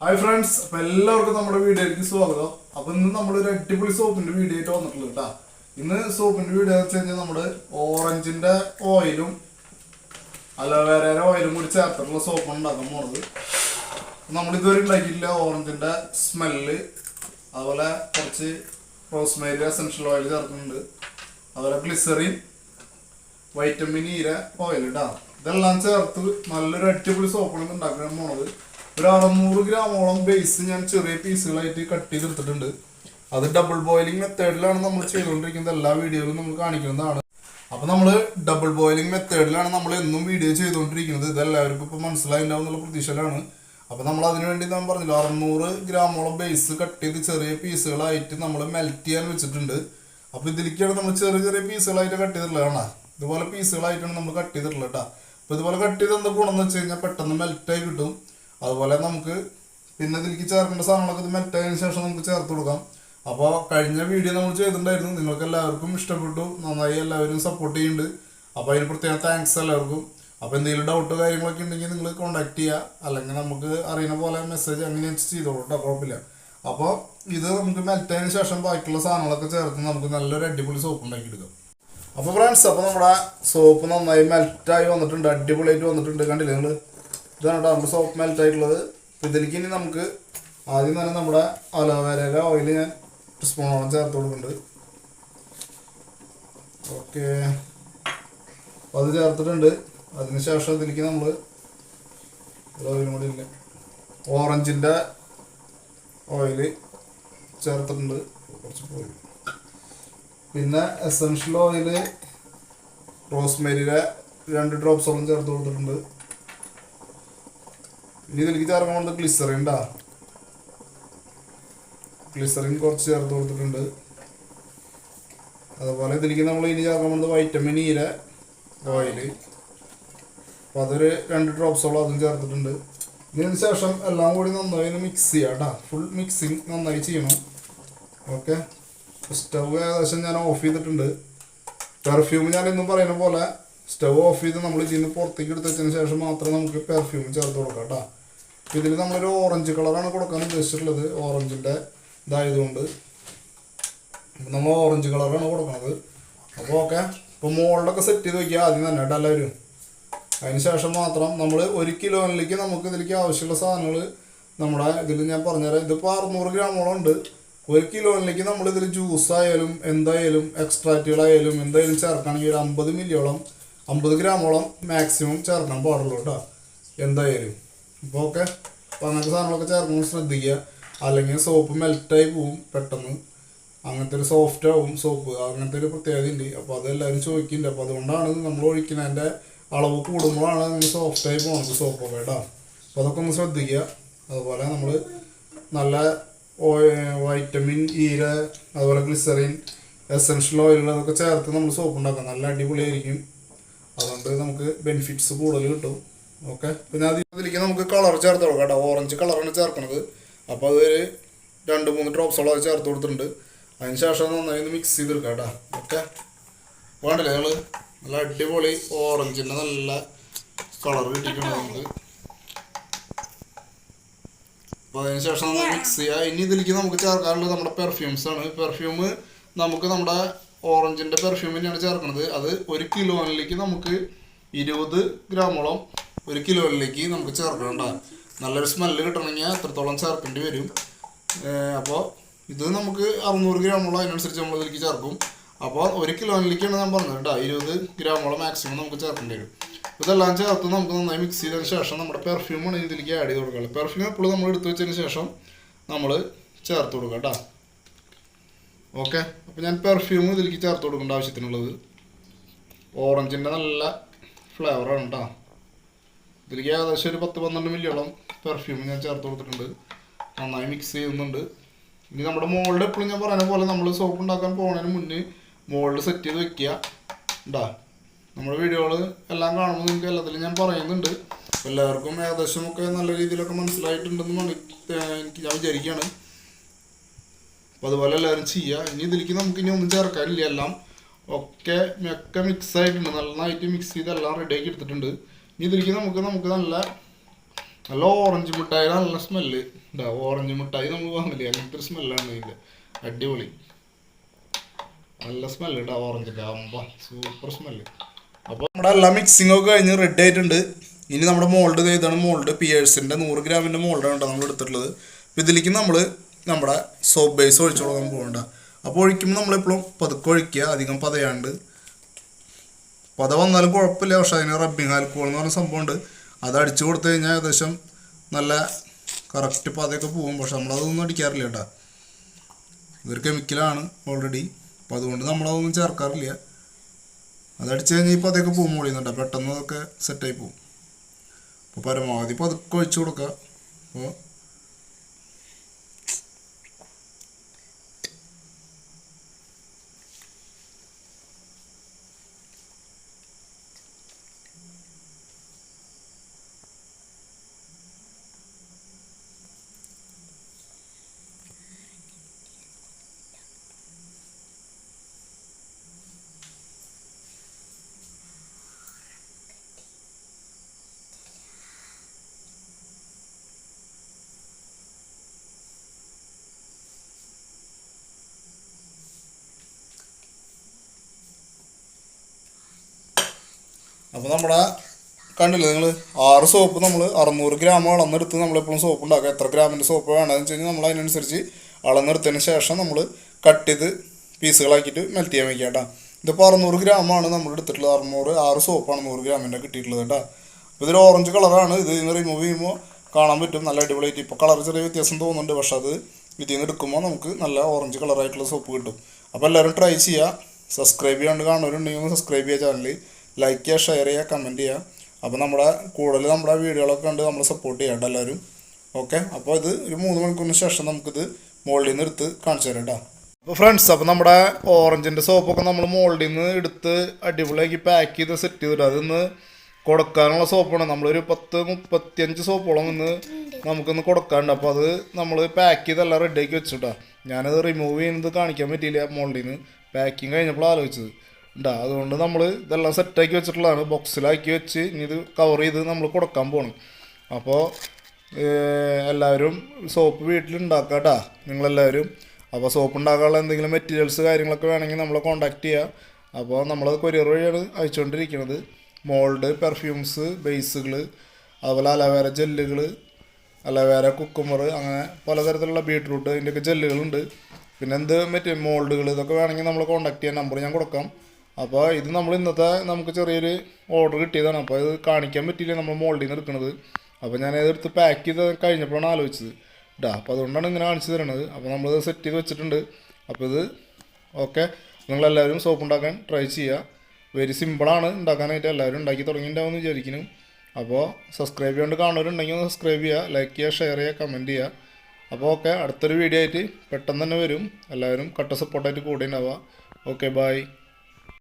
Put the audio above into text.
Hi friends അപ്പൊ എല്ലാവർക്കും നമ്മുടെ വീഡിയോയിലേക്ക് സ്വാഗതം. അപ്പൊ ഇന്ന് നമ്മളൊരു അടിപൊളി സോപ്പിന്റെ വീഡിയോ ആയിട്ട് വന്നിട്ടുള്ളത് കേട്ടാ. ഇന്ന് സോപ്പിന്റെ വീഡിയോ എന്ന് വെച്ച് കഴിഞ്ഞാൽ നമ്മുടെ ഓറഞ്ചിന്റെ ഓയിലും അലോവേരയുടെ ഓയിലും കൂടി ചേർത്തിട്ടുള്ള സോപ്പ് ഉണ്ടാക്കാൻ പോണത്. നമ്മൾ ഇതുവരെ ഉണ്ടാക്കിയിട്ടില്ല ഓറഞ്ചിന്റെ സ്മെല്ല് അതുപോലെ കുറച്ച് റോസ്മേരി എസൻഷ്യൽ ഓയിൽ ചേർക്കുന്നുണ്ട് അതുപോലെ ഗ്ലിസറിൻ വൈറ്റമിൻ ഈര ഓയിൽ ഇടാം ഇതെല്ലാം ചേർത്ത് നല്ലൊരു അടിപൊളി സോപ്പാണ് ഉണ്ടാക്കാൻ പോണത്. ഒരു അറുന്നൂറ് ഗ്രാമോളം ബേസ് ഞാൻ ചെറിയ പീസുകളായിട്ട് കട്ട് ചെയ്തെടുത്തിട്ടുണ്ട്. അത് ഡബിൾ ബോയിലിംഗ് മെത്തേഡിലാണ് നമ്മൾ ചെയ്തുകൊണ്ടിരിക്കുന്നത് എല്ലാ വീഡിയോയിലും നമ്മൾ കാണിക്കുന്നതാണ്. അപ്പൊ നമ്മൾ ഡബിൾ ബോയിലിംഗ് മെത്തേഡിലാണ് നമ്മൾ എന്നും വീഡിയോ ചെയ്തുകൊണ്ടിരിക്കുന്നത് ഇത് എല്ലാവർക്കും ഇപ്പൊ മനസ്സിലായിട്ടുണ്ടാവും എന്നുള്ള പ്രതീക്ഷയിലാണ്. അപ്പൊ നമ്മൾ അതിനുവേണ്ടി ഞാൻ പറഞ്ഞില്ല അറുന്നൂറ് ഗ്രാമോളം ബേസ് കട്ട് ചെയ്ത് ചെറിയ പീസുകളായിട്ട് നമ്മൾ മെൽറ്റ് ചെയ്യാൻ വെച്ചിട്ടുണ്ട്. അപ്പൊ ഇതിലേക്കാണ് നമ്മൾ ചെറിയ ചെറിയ പീസുകളായിട്ട് കട്ട് ചെയ്തിട്ടുള്ളത്. കാണാ? ഇതുപോലെ പീസുകളായിട്ടാണ് നമ്മൾ കട്ട് ചെയ്തിട്ടുള്ളത് കേട്ടോ അപ്പൊ ഇതുപോലെ കട്ട് ചെയ്ത് എന്താ ഗുണം എന്ന് വെച്ച് കഴിഞ്ഞാൽ പെട്ടെന്ന് മെൽറ്റായി കിട്ടും. അതുപോലെ നമുക്ക് പിന്നെ ഇതിലേക്ക് ചേർക്കേണ്ട സാധനങ്ങളൊക്കെ ഇത് മെൽറ്റ് ശേഷം നമുക്ക് ചേർത്ത് കൊടുക്കാം. അപ്പോൾ കഴിഞ്ഞ വീഡിയോ നമ്മൾ ചെയ്തിട്ടുണ്ടായിരുന്നു. നിങ്ങൾക്ക് എല്ലാവർക്കും ഇഷ്ടപ്പെട്ടു. നന്നായി എല്ലാവരും സപ്പോർട്ട് ചെയ്യുന്നുണ്ട്. അപ്പോൾ അതിന് പ്രത്യേക താങ്ക്സ് എല്ലാവർക്കും. അപ്പോൾ എന്തെങ്കിലും ഡൗട്ട് കാര്യങ്ങളൊക്കെ ഉണ്ടെങ്കിൽ നിങ്ങൾ കോൺടാക്ട് ചെയ്യുക. അല്ലെങ്കിൽ നമുക്ക് അറിയുന്ന പോലെ മെസ്സേജ് അങ്ങനെ ചെയ്തോളൂ കേട്ടോ കുഴപ്പമില്ല. അപ്പോൾ ഇത് നമുക്ക് മെൽറ്റതിന് ശേഷം ബാക്കിയുള്ള സാധനങ്ങളൊക്കെ ചേർത്ത് നമുക്ക് നല്ലൊരു അടിപൊളി സോപ്പ് ഉണ്ടാക്കിയെടുക്കാം അപ്പോൾ ഫ്രണ്ട്സ് അപ്പോൾ നമ്മുടെ സോപ്പ് നന്നായി മെൽറ്റായി വന്നിട്ടുണ്ട്. അടിപൊളിയായിട്ട് വന്നിട്ടുണ്ട്. കണ്ടില്ലേ നിങ്ങൾ? ഇതാണ് കേട്ടോ സോപ്പ് മെൽറ്റ് ആയിട്ടുള്ളത്. ഇതിലേക്ക് ഇനി നമുക്ക് ആദ്യം തന്നെ നമ്മുടെ അലോവേരയുടെ ഓയിൽ ഞാൻ സ്പൂണോളം ചേർത്ത് കൊടുക്കുന്നുണ്ട്. ഓക്കെ അത് ചേർത്തിട്ടുണ്ട്. അതിന് ശേഷം ഇതിലേക്ക് നമ്മൾ ഓയിലും കൂടി ഇല്ല? ഓറഞ്ചിന്റെ ഓയിൽ ചേർത്തിട്ടുണ്ട്. കുറച്ച് പോയി. പിന്നെ എസൻഷ്യൽ ഓയിൽ റോസ്മേരിയുടെ രണ്ട് ഡ്രോപ്സോളം ചേർത്ത് കൊടുത്തിട്ടുണ്ട്. ഇനി ഇതിലേക്ക് ചേർക്കാൻ പോകുന്നത് ഗ്ലിസറിൻ ഉണ്ടാ ഗ്ലിസറിൻ കുറച്ച് ചേർത്ത് കൊടുത്തിട്ടുണ്ട്. അതുപോലെ ഇതിലേക്ക് നമ്മൾ ഇനി ചേർക്കാൻ പോകുന്നത് വൈറ്റമിൻ ഇല ഓയിൽ അപ്പോൾ അതൊരു രണ്ട് ഡ്രോപ്സോളം അതും ചേർത്തിട്ടുണ്ട്. ഇതിന് ശേഷം എല്ലാം കൂടി നന്നായി മിക്സ് ചെയ്യാം കേട്ടോ ഫുൾ മിക്സിങ് നന്നായി ചെയ്യണം. ഓക്കെ സ്റ്റവ് ഏകദേശം ഞാൻ ഓഫ് ചെയ്തിട്ടുണ്ട്. പെർഫ്യൂം ഞാൻ ഇന്നും പറയുന്ന പോലെ സ്റ്റവ് ഓഫ് ചെയ്ത് നമ്മൾ ഇതിൽ നിന്ന് പുറത്തേക്ക് വെച്ചതിന് ശേഷം മാത്രമേ നമുക്ക് പെർഫ്യൂം ചേർത്ത് കൊടുക്കാം കേട്ടോ ഇതിൽ നമ്മളൊരു ഓറഞ്ച് കളറാണ് കൊടുക്കാൻ ഉദ്ദേശിച്ചിട്ടുള്ളത്. ഓറഞ്ചിന്റെ ഇതായതുകൊണ്ട്. നമ്മൾ ഓറഞ്ച് കളറാണ് കൊടുക്കുന്നത് അപ്പോൾ ഓക്കെ ഇപ്പോൾ മോളിലൊക്കെ സെറ്റ് ചെയ്ത് വയ്ക്കുക ആദ്യം തന്നെ കേട്ടോ എല്ലാവരും. അതിന് ശേഷം മാത്രം നമ്മൾ ഒരു കിലോയിലേക്ക് നമുക്ക് ഇതിലേക്ക് ആവശ്യമുള്ള സാധനങ്ങൾ നമ്മുടെ ഇതിൽ ഞാൻ പറഞ്ഞുതരാം. ഇതിപ്പോൾ അറുന്നൂറ് ഗ്രാമോളം ഉണ്ട്. ഒരു കിലോയിലേക്ക് നമ്മൾ ഇതിൽ ജ്യൂസായാലും എന്തായാലും എക്സ്ട്രാക്റ്റുകളായാലും എന്തായാലും ചേർക്കണമെങ്കിൽ ഒരു അമ്പത് മില്ലിയോളം അമ്പത് ഗ്രാമോളം മാക്സിമം ചേർക്കാൻ പാടുള്ളൂ കേട്ടോ. എന്തായാലും. അപ്പോൾ ഓക്കെ അപ്പോൾ അങ്ങനത്തെ സാധനങ്ങളൊക്കെ ചേർക്കുമ്പോൾ ശ്രദ്ധിക്കുക. അല്ലെങ്കിൽ സോപ്പ് മെൽറ്റായി പോവും പെട്ടെന്ന്. അങ്ങനത്തെ ഒരു സോഫ്റ്റ് ആവും സോപ്പ് അങ്ങനത്തെ ഒരു പ്രത്യേകത ഉണ്ട് അപ്പോൾ അതെല്ലാവരും ചോദിക്കുന്നുണ്ട്. അപ്പോൾ അതുകൊണ്ടാണ് നമ്മൾ ഒഴിക്കുന്നതിന്റെ അളവ് കൂടുമ്പോഴാണ് നിങ്ങൾ സോഫ്റ്റായി പോകുന്നത് സോപ്പൊക്കെ കേട്ടോ. അപ്പോൾ അതൊക്കെ ഒന്ന് ശ്രദ്ധിക്കുക. അതുപോലെ നമ്മൾ നല്ല വൈറ്റമിൻ ഈര അതുപോലെ ഗ്ലിസറിൻ എസൻഷ്യൽ ഓയിലുകൾ അതൊക്കെ ചേർത്ത് നമ്മൾ സോപ്പ് ഉണ്ടാക്കാം നല്ല അടിപൊളിയായിരിക്കും. അതുകൊണ്ട് നമുക്ക് ബെനിഫിറ്റ്സ് കൂടുതൽ കിട്ടും. ഓക്കെ. പിന്നെ അത് അതിലേക്ക് നമുക്ക് കളർ ചേർത്ത് കൊടുക്കാം കേട്ടോ. ഓറഞ്ച് കളറാണ് ചേർക്കണത്. അപ്പോൾ അത് ഒരു രണ്ട് മൂന്ന് ഡ്രോപ്സോളം അത് ചേർത്ത് കൊടുത്തിട്ടുണ്ട്. അതിന് ശേഷം നന്നായി ഒന്ന് മിക്സ് ചെയ്തെടുക്കാം കേട്ടോ. ഓക്കെ. വേണ്ടല്ലേ ഞങ്ങൾ നല്ല അടിപൊളി ഓറഞ്ചിന്റെ നല്ല കളർ കിട്ടിയിട്ടുണ്ട് നമുക്ക് അപ്പോൾ അതിന് ശേഷം നമ്മൾ മിക്സ് ചെയ്യുക ഇനി ഇതിലേക്ക് നമുക്ക് ചേർക്കാനുള്ളത് നമ്മുടെ പെർഫ്യൂംസ് ആണ്. പെർഫ്യൂം നമുക്ക് നമ്മുടെ ഓറഞ്ചിന്റെ പെർഫ്യൂം തന്നെയാണ് ചേർക്കുന്നത് അത് ഒരു കിലോയിലേക്ക് നമുക്ക് ഇരുപത് ഗ്രാമോളം ഒരു കിലോയിലേക്ക് നമുക്ക് ചേർക്കണ്ട നല്ലൊരു സ്മെല്ല് കിട്ടണമെങ്കിൽ എത്രത്തോളം ചേർക്കേണ്ടി വരും. അപ്പോൾ ഇത് നമുക്ക് അറുന്നൂറ് ഗ്രാമോളം അതിനനുസരിച്ച് നമ്മൾ ഇതിലേക്ക് ചേർക്കും. അപ്പോൾ ഒരു കിലോയിലേക്കാണ് ഞാൻ പറഞ്ഞത് കേട്ടോ ഇരുപത് ഗ്രാമോളം മാക്സിമം നമുക്ക് ചേർക്കേണ്ടി വരും. ഇതെല്ലാം ചേർത്ത് നമുക്ക് നന്നായി മിക്സ് ചെയ്തതിന് ശേഷം നമ്മുടെ പെർഫ്യൂമാണ് ഇതിലേക്ക് ആഡ് ചെയ്ത് കൊടുക്കുക പെർഫ്യൂം എപ്പോഴും നമ്മൾ എടുത്തു വെച്ചതിന് ശേഷം നമ്മൾ ചേർത്ത് കൊടുക്കുക കേട്ടോ ഓക്കെ അപ്പോൾ ഞാൻ പെർഫ്യൂം ഇതിലേക്ക് ചേർത്ത് കൊടുക്കേണ്ട ആവശ്യത്തിനുള്ളത്. ഓറഞ്ചിന്റെ നല്ല ഫ്ലേവറാണ് കേട്ടോ ഇതിലേക്ക് ഏകദേശം ഒരു പത്ത് പന്ത്രണ്ട് മില്ലിയോളം പെർഫ്യൂം ഞാൻ ചേർത്ത് കൊടുത്തിട്ടുണ്ട്. നന്നായി മിക്സ് ചെയ്യുന്നുണ്ട്. ഇനി നമ്മുടെ മോൾഡ് എപ്പോഴും ഞാൻ പറയുന്ന പോലെ നമ്മൾ സോപ്പ് ഉണ്ടാക്കാൻ പോകുന്നതിന് മുന്നേ മോൾഡ് സെറ്റ് ചെയ്ത് വെക്കുക. ഉണ്ടാ നമ്മുടെ വീഡിയോകൾ എല്ലാം കാണുമ്പോൾ നിങ്ങൾക്ക് എല്ലാത്തിലും ഞാൻ പറയുന്നുണ്ട്. എല്ലാവർക്കും ഏകദേശം ഒക്കെ നല്ല രീതിയിലൊക്കെ മനസ്സിലായിട്ടുണ്ടെന്ന് മണി- എനിക്ക് ഞാൻ വിചാരിക്കുകയാണ്. അപ്പോൾ അതുപോലെ എല്ലാവരും ചെയ്യുക. ഇനി ഇതിലേക്ക് നമുക്ക് ഇനി ഒന്നും ചേർക്കാനില്ല. എല്ലാം ഒക്കെ ഒക്കെ മിക്സ് ആയിട്ടുണ്ട്. നന്നായിട്ട് മിക്സ് ചെയ്ത് എല്ലാം റെഡിയാക്കി എടുത്തിട്ടുണ്ട്. ഇതിലേക്ക് നമുക്ക് നമുക്ക് നല്ല നല്ല ഓറഞ്ച് മിഠായി നല്ല സ്മെല്ല് ഉണ്ടാവും ഓറഞ്ച് മിഠായി നമ്മൾ വാങ്ങില്ലേ അങ്ങനത്തെ ഒരു സ്മെല്ലാണ് ഇതിന്റെ അടിപൊളി. നല്ല സ്മെല്ല് ഉണ്ടാവും ഓറഞ്ചിന്റെ അമ്പ സൂപ്പർ സ്മെല്ല് അപ്പോൾ നമ്മുടെ എല്ലാ മിക്സിംഗ് ഒക്കെ കഴിഞ്ഞ് റെഡി ആയിട്ടുണ്ട്. ഇനി നമ്മുടെ മോൾഡ് ചെയ്താണ് മോൾഡ് പിയേഴ്സിന്റെ നൂറ് ഗ്രാമിന്റെ മോൾഡാണ് കേട്ടോ നമ്മൾ എടുത്തിട്ടുള്ളത്. അപ്പോൾ ഇതിലേക്ക് നമ്മൾ നമ്മുടെ സോപ്പ് ബേസ് ഒഴിച്ചു കൊടുക്കാൻ പോകണ്ട അപ്പോൾ ഒഴിക്കുമ്പോൾ നമ്മളെപ്പോഴും പതുക്കെ ഒഴിക്കുക. അധികം പതയാണ്ട് പത വന്നാലും കുഴപ്പമില്ല. പക്ഷേ അതിന് റബ്ബിങ് ആൽക്കോൾ എന്ന് പറഞ്ഞ സംഭവമുണ്ട്. അത് അടിച്ചു കൊടുത്തു കഴിഞ്ഞാൽ ഏകദേശം നല്ല കറക്റ്റ് പതയൊക്കെ പോകും. പക്ഷെ നമ്മളതൊന്നും അടിക്കാറില്ല കേട്ടോ. ഇതൊരു കെമിക്കലാണ് ഓൾറെഡി അപ്പോൾ അതുകൊണ്ട് നമ്മളതൊന്നും ചേർക്കാറില്ല. അതടിച്ചു കഴിഞ്ഞാൽ ഈ പതയൊക്കെ പോകും മൂളിയുന്നുണ്ട് പെട്ടെന്ന് അതൊക്കെ സെറ്റായി പോകും. അപ്പോൾ പരമാവധി പതുക്കെ ഒഴിച്ചു കൊടുക്കുക. അപ്പോൾ അപ്പോൾ നമ്മുടെ കണ്ടില്ലേ നിങ്ങൾ ആറ് സോപ്പ് നമ്മൾ അറുന്നൂറ് ഗ്രാം അളന്നെടുത്ത് നമ്മളെപ്പോഴും സോപ്പ് ഉണ്ടാക്കുക. എത്ര ഗ്രാമിന്റെ സോപ്പ് വേണമെന്ന് വെച്ച് കഴിഞ്ഞാൽ നമ്മൾ അതിനനുസരിച്ച് അളന്നെടുത്തതിന് ശേഷം നമ്മൾ കട്ട് ചെയ്ത് പീസുകളാക്കിയിട്ട് മെൽറ്റ് ചെയ്യാൻ വയ്ക്കുക കേട്ടോ ഇതിപ്പോൾ അറുന്നൂറ് ഗ്രാമാണ് നമ്മൾ എടുത്തിട്ടുള്ളത്. അറുന്നൂറ് ആറ് സോപ്പാണ് നൂറ് ഗ്രാമിന്റെ കിട്ടിയിട്ടുള്ളത് കേട്ടോ അപ്പോൾ ഇതൊരു ഓറഞ്ച് കളറാണ് ഇത് ഇന്ന് റിമൂവ് ചെയ്യുമ്പോൾ കാണാൻ പറ്റും. നല്ല അടിപൊളിയായിട്ട്. ഇപ്പോൾ കളർ ചെറിയ വ്യത്യാസം തോന്നുന്നുണ്ട്. പക്ഷെ അത് ഇതിൽ നിന്ന് എടുക്കുമ്പോൾ നമുക്ക് നല്ല ഓറഞ്ച് കളറായിട്ടുള്ള സോപ്പ് കിട്ടും. അപ്പോൾ എല്ലാവരും ട്രൈ ചെയ്യുക. സബ്സ്ക്രൈബ് ചെയ്യാണ്ട് കാണുന്നവരുണ്ടെങ്കിൽ ഒന്ന് സബ്സ്ക്രൈബ് ചെയ്യുക ചാനൽ ലൈക്ക് ചെയ്യുക ഷെയർ ചെയ്യുക കമന്റ് ചെയ്യുക. അപ്പോൾ നമ്മുടെ കൂടുതൽ നമ്മുടെ വീഡിയോകളൊക്കെ കണ്ട് നമ്മൾ സപ്പോർട്ട് ചെയ്യാം എല്ലാവരും. ഓക്കെ അപ്പോൾ ഇത് ഒരു മൂന്ന് മണിക്കൂറിന് ശേഷം നമുക്കിത് മോൾഡിൽ നിന്ന് എടുത്ത് കാണിച്ചു തരാം കേട്ടോ അപ്പോൾ ഫ്രണ്ട്സ് അപ്പോൾ നമ്മുടെ ഓറഞ്ചിന്റെ സോപ്പൊക്കെ നമ്മൾ മോൾഡിൽ നിന്ന് എടുത്ത് അടിപൊളിയാക്കി പാക്ക് ചെയ്ത് സെറ്റ് ചെയ്തിട്ട് അതിന്ന് കൊടുക്കാനുള്ള സോപ്പാണ്. നമ്മളൊരു പത്ത് മുപ്പത്തിയഞ്ച് സോപ്പോളം ഇന്ന് നമുക്കൊന്ന് കൊടുക്കാനുണ്ട്. അപ്പോൾ അത് നമ്മൾ പാക്ക് ചെയ്തെല്ലാം റെഡിയാക്കി വെച്ചിട്ടാ ഞാനത് റിമൂവ് ചെയ്യുന്നത് കാണിക്കാൻ പറ്റിയില്ല മോൾഡിൽ നിന്ന്. പാക്കിങ് കഴിഞ്ഞപ്പോൾ ആലോചിച്ചത്. ഉണ്ടാ അതുകൊണ്ട് നമ്മൾ ഇതെല്ലാം സെറ്റാക്കി വെച്ചിട്ടുള്ളതാണ്. ബോക്സിലാക്കി വെച്ച് ഇനി ഇത് കവർ ചെയ്ത് നമ്മൾ കൊടുക്കാൻ പോകണം അപ്പോൾ എല്ലാവരും സോപ്പ് വീട്ടിൽ ഉണ്ടാക്കുക കേട്ടോ നിങ്ങളെല്ലാവരും. അപ്പോൾ സോപ്പ് ഉണ്ടാക്കാനുള്ള എന്തെങ്കിലും മെറ്റീരിയൽസ് കാര്യങ്ങളൊക്കെ വേണമെങ്കിൽ നമ്മളെ കോൺടാക്ട് ചെയ്യുക അപ്പോൾ നമ്മളത് കൊറിയർ വഴിയാണ് അയച്ചുകൊണ്ടിരിക്കുന്നത് മോൾഡ് പെർഫ്യൂംസ് ബേസുകൾ അതുപോലെ അലവേര ജെല്ലുകൾ അലവേര കുക്കുമർ അങ്ങനെ പലതരത്തിലുള്ള ബീട്രൂട്ട് ഇതിന്റെയൊക്കെ ജെല്ലുകളുണ്ട് പിന്നെ എന്ത് മറ്റേ മോൾഡുകൾ ഇതൊക്കെ വേണമെങ്കിൽ നമ്മൾ കോൺടാക്ട് ചെയ്യാൻ നമ്പർ ഞാൻ കൊടുക്കാം. അപ്പോൾ ഇത് നമ്മൾ ഇന്നത്തെ നമുക്ക് ചെറിയൊരു ഓർഡർ കിട്ടിയതാണ്. അപ്പോൾ ഇത് കാണിക്കാൻ പറ്റിയില്ല നമ്മൾ മോൾഡിൽ നിന്ന് എടുക്കുന്നത് അപ്പോൾ ഞാൻ ഇതെടുത്ത് പാക്ക് ചെയ്ത് കഴിഞ്ഞപ്പോഴാണ് ആലോചിച്ചത്. ഇതാ അപ്പോൾ അതുകൊണ്ടാണ് ഇങ്ങനെ കാണിച്ചു തരണത്. അപ്പോൾ നമ്മളിത് സെറ്റ് ചെയ്ത് വെച്ചിട്ടുണ്ട്. അപ്പോൾ ഇത് ഓക്കെ നിങ്ങളെല്ലാവരും സോപ്പ് ഉണ്ടാക്കാൻ ട്രൈ ചെയ്യുക വെരി സിമ്പിളാണ് ഉണ്ടാക്കാനായിട്ട്. എല്ലാവരും ഉണ്ടാക്കി തുടങ്ങിയിട്ടുണ്ടാവുമെന്ന് വിചാരിക്കുന്നു. അപ്പോൾ സബ്സ്ക്രൈബ് ചെയ്യാണ്ട് കാണുന്നവരുണ്ടെങ്കിൽ ഒന്ന് സബ്സ്ക്രൈബ് ചെയ്യുക ലൈക്ക് ചെയ്യുക ഷെയർ ചെയ്യുക കമന്റ് ചെയ്യുക അപ്പോൾ ഓക്കെ അടുത്തൊരു വീഡിയോ ആയിട്ട് പെട്ടെന്ന് തന്നെ വരും. എല്ലാവരും കട്ട സപ്പോർട്ടായിട്ട് കൂടെ ഉണ്ടാവുക. Okay bye